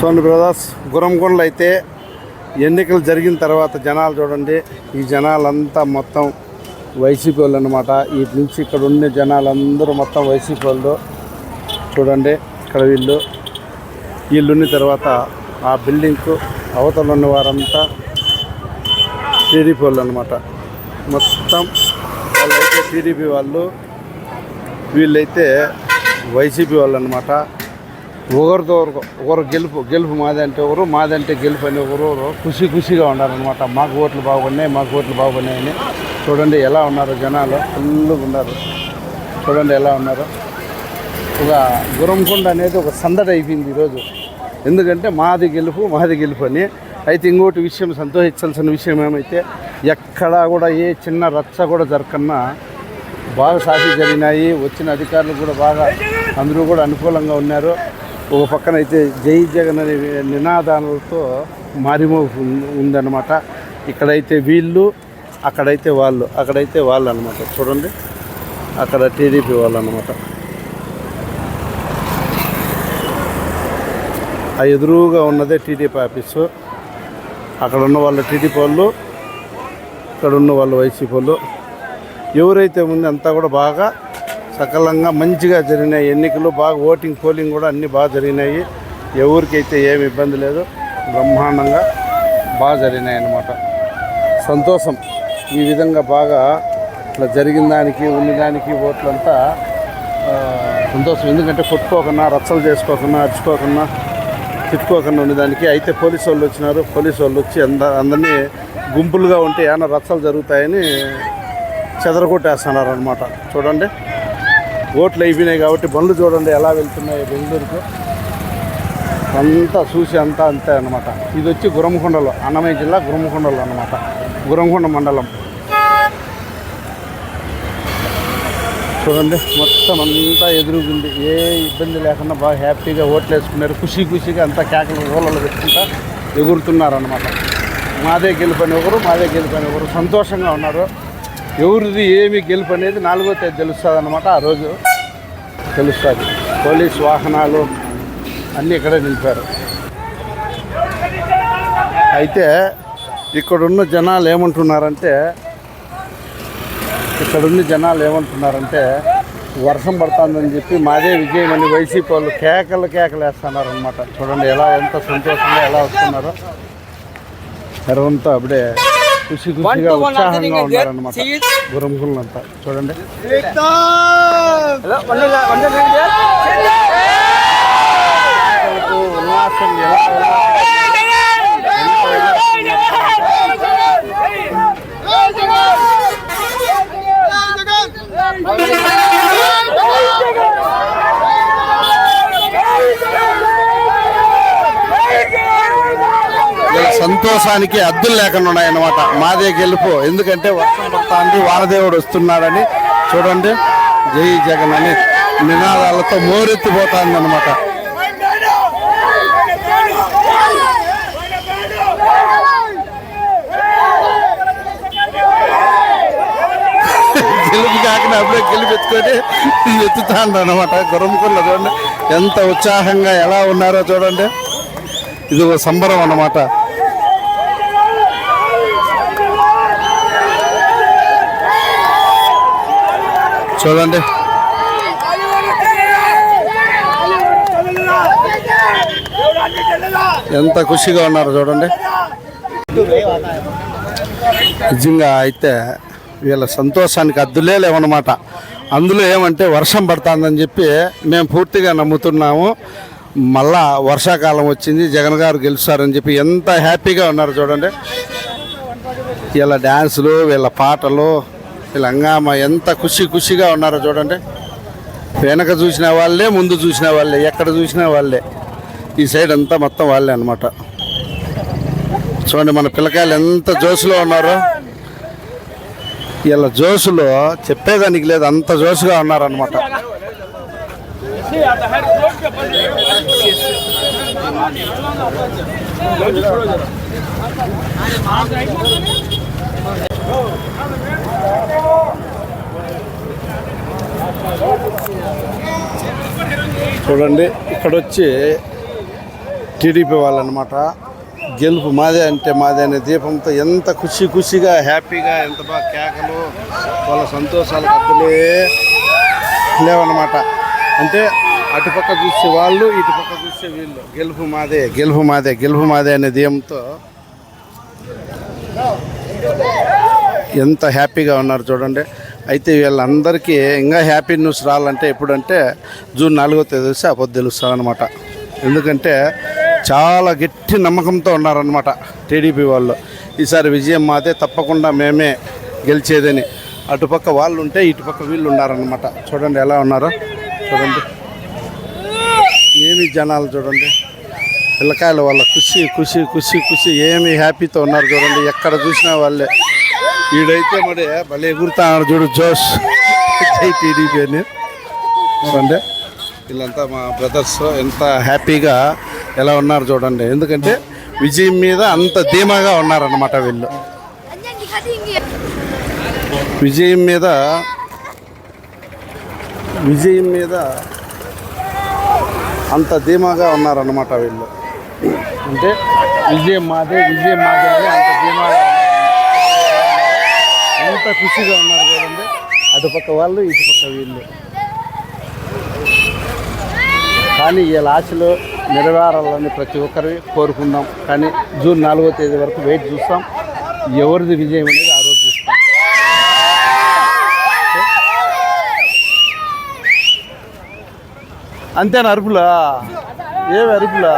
Soni brothers గురంకొండలు అయితే ఎన్నికలు జరిగిన తర్వాత జనాలు చూడండి ఈ జనాలంతా మొత్తం వైసీపీ వాళ్ళు అనమాట వీటి నుంచి ఇక్కడ ఉండే జనాలందరూ మొత్తం వైసీపీ వాళ్ళు. చూడండి ఇక్కడ వీళ్ళు. వీళ్ళు ఉన్న తర్వాత ఆ బిల్డింగ్కు అవతల ఉన్న వారంతా టీడీపీ వాళ్ళు అనమాట మొత్తం వాళ్ళైతే టీడీపీ వాళ్ళు. వీళ్ళైతే వైసీపీ వాళ్ళు అనమాట ఒకరితో ఒకరు ఒకరు గెలుపు గెలుపు మాది అంటే ఒకరు మాదంటే గెలుపు అని ఒకరు ఖుషి ఖుషిగా ఉన్నారనమాట మాకు ఓట్లు బాగున్నాయి మాకు ఓట్లు బాగున్నాయని. చూడండి ఎలా ఉన్నారు జనాలు. ఫుల్గా ఉన్నారు. చూడండి ఎలా ఉన్నారు. ఒక గురంకొండ అనేది ఒక సందడి అయిపోయింది ఈరోజు. ఎందుకంటే మాది గెలుపు మాది గెలుపు అని. అయితే ఇంకోటి విషయం సంతోషించాల్సిన విషయం ఏమైతే ఎక్కడా కూడా ఏ చిన్న రచ్చ కూడా జరగకన్నా బాగా సాఫీ జరిగినాయి. వచ్చిన అధికారులు కూడా బాగా అందరూ కూడా అనుకూలంగా ఉన్నారు. ఒక పక్కన అయితే జై జగన్ అనే నినాదాలతో మారిమో ఉందన్నమాట. ఇక్కడైతే వీళ్ళు అక్కడైతే వాళ్ళు అక్కడైతే వాళ్ళు అనమాట చూడండి. అక్కడ టీడీపీ వాళ్ళు అనమాట ఆ ఎదురుగా ఉన్నదే టీడీపీ ఆఫీసు. అక్కడ ఉన్న వాళ్ళు టీడీపీ వాళ్ళు ఇక్కడ ఉన్న వాళ్ళు వైసీపీ వాళ్ళు. ఎవరైతే ఉంది అంతా కూడా బాగా సకలంగా మంచిగా జరిగినాయి. ఎన్నికలు బాగా ఓటింగ్ పోలింగ్ కూడా అన్నీ బాగా జరిగినాయి. ఎవరికైతే ఏమి ఇబ్బంది లేదు. బ్రహ్మాండంగా బాగా జరిగినాయి అన్నమాట. సంతోషం. ఈ విధంగా బాగా ఇట్లా జరిగిన దానికి ఉన్న దానికి ఓట్లంతా సంతోషం. ఎందుకంటే కొట్టుకోకుండా రచ్చలు చేసుకోకుండా అరుచుకోకుండా తిట్టుకోకుండా ఉండేదానికి అయితే పోలీసు వాళ్ళు వచ్చినారు. పోలీసు వాళ్ళు వచ్చి అంద అందరినీ గుంపులుగా ఉంటే ఏమైనా రచ్చలు జరుగుతాయని చెదరగొట్టేస్తున్నారు అనమాట చూడండి. ఓట్లు అయిపోయినాయి కాబట్టి బండ్లు చూడండి ఎలా వెళ్తున్నాయి బెంగళూరుకు. అంతా చూసి అంతా అంతే అనమాట ఇది వచ్చి గురమకొండలో అన్నమయ్య జిల్లా గురమకొండలో అనమాట గురమకొండ మండలం. చూడండి మొత్తం అంతా ఎదురుగుంది. ఏ ఇబ్బంది లేకుండా బాగా హ్యాపీగా ఓట్లు వేసుకున్నారు. ఖుషీ ఖుషీగా అంతా కేకలు ఊళ్ళలో పెట్టుకుంటా ఎగురుతున్నారనమాట మాదే గెలుపని ఒకరు మాదే గెలుపని ఒకరు. సంతోషంగా ఉన్నారు. ఎవరిది ఏమి గెలుపు అనేది నాలుగో తేదీ తెలుస్తుంది అనమాట ఆ రోజు. తెలుస్తుంది. పోలీస్ వాహనాలు అన్నీ ఇక్కడే నిలిపారు. అయితే ఇక్కడున్న జనాలు ఏమంటున్నారంటే ఇక్కడున్న జనాలు ఏమంటున్నారంటే వర్షం పడుతుందని చెప్పి మాదే విజయం అని వైసీపీ వాళ్ళు కేకలు కేకలు వేస్తున్నారు అనమాట చూడండి ఎలా ఎంత సంతోషంగా ఎలా వస్తున్నారో. ఎరవంతా అప్పుడే ఖుషి ఖుషిగా ఉత్సాహంగా ఉన్నారనమాట గురంకులంతా చూడండి. ఉల్లాసం సంతోషానికి అద్దులు లేకుండా ఉన్నాయన్నమాట. మాదే వెళ్ళిపో ఎందుకంటే వర్షం పడుతుంది వారదేవుడు వస్తున్నాడని చూడండి. జై జగన్ అని నినాదాలతో మోరెత్తిపోతుంది అనమాట గెలుపు కాకుండా అప్పుడే గెలిపెత్తుకొని ఎత్తుతాడు అనమాట గుర్రంకుల్ల చూడండి. ఎంత ఉత్సాహంగా ఎలా ఉన్నారో చూడండి. ఇది ఒక సంబరం అన్నమాట. చూడండి. ఎంత ఖుషిగా ఉన్నారు చూడండి. నిజంగా అయితే వీళ్ళ సంతోషానికి అద్దులే లేవన్నమాట. అందులో ఏమంటే వర్షం పడుతుందని చెప్పి మేము పూర్తిగా నమ్ముతున్నాము. మళ్ళా వర్షాకాలం వచ్చింది జగన్ గారు గెలుస్తారని చెప్పి ఎంత హ్యాపీగా ఉన్నారు చూడండి. వీళ్ళ డ్యాన్సులు వీళ్ళ పాటలు వీళ్ళ అంగామ ఎంత ఖుషి ఖుషిగా ఉన్నారో చూడండి. వెనక చూసిన వాళ్ళే ముందు చూసిన వాళ్ళే ఎక్కడ చూసినా వాళ్ళే. ఈ సైడ్ అంతా మొత్తం వాళ్ళే అనమాట చూడండి మన పిల్లకాయలు ఎంత జోసులో ఉన్నారో. వీళ్ళ జోసులో చెప్పేదానికి లేదు అంత జోసుగా ఉన్నారనమాట చూడండి ఇక్కడ వచ్చి టీడీపీ వాళ్ళనమాట. గెలుపు మాదే అంటే మాదే అనే దీపంతో ఎంత ఖుషి ఖుషిగా హ్యాపీగా ఎంత బాగా కేకలు వాళ్ళ సంతోషాలు కద్దలే లేవన్నమాట అంటే అటుపక్క చూసే వాళ్ళు ఇటుపక్క చూసే వీళ్ళు. గెలుపు మాదే గెలుపు మాదే గెలుపు మాదే అనే ధ్యేయంతో ఎంత హ్యాపీగా ఉన్నారు చూడండి. అయితే వీళ్ళందరికీ ఇంకా హ్యాపీ న్యూస్ రావాలంటే ఎప్పుడంటే జూన్ నాలుగో తేదీ వస్తే ఆ తెలుస్తుంది అనమాట ఎందుకంటే చాలా గట్టి నమ్మకంతో ఉన్నారనమాట టీడీపీ వాళ్ళు. ఈసారి విజయం మాదే తప్పకుండా మేమే గెలిచేదని. అటుపక్క వాళ్ళు ఉంటే ఇటుపక్క వీళ్ళు ఉన్నారనమాట చూడండి ఎలా ఉన్నారో. చూడండి. ఏమి జనాలు చూడండి. పిల్లకాయలు వాళ్ళ ఖుషి ఖుషి ఖుషి ఖుషి. ఏమి హ్యాపీతో ఉన్నారు చూడండి. ఎక్కడ చూసినా వాళ్ళే. వీడైతే మరి భలే ఎగురుతున్నాడు చూడు జోష్. టీడీపీ అని. చూడండి. వీళ్ళంతా మా బ్రదర్స్ ఎంత హ్యాపీగా ఎలా ఉన్నారు చూడండి. ఎందుకంటే విజయం మీద అంత ధీమాగా ఉన్నారన్నమాట వీళ్ళు. విజయం మీద విజయం మీద అంత ధీమాగా ఉన్నారన్నమాట వీళ్ళు. అంటే విజయం మాదే విజయం మాదే అని అంత ధీమాగా ఎంత ఖుషిగా ఉన్నారు కదండి అటుపక్క వాళ్ళు ఇటుపక్క వీళ్ళు. కానీ ఈ లాస్ట్లో నెరవేరాలని ప్రతి ఒక్కరి కోరుకుందాం. కానీ జూన్ నాలుగో తేదీ వరకు వెయిట్ చూస్తాం. ఎవరిది విజయం అనేది ఆ రోజు చూస్తాం. అంతేనా అరుపులా? ఏమి అరుపులా?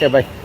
care.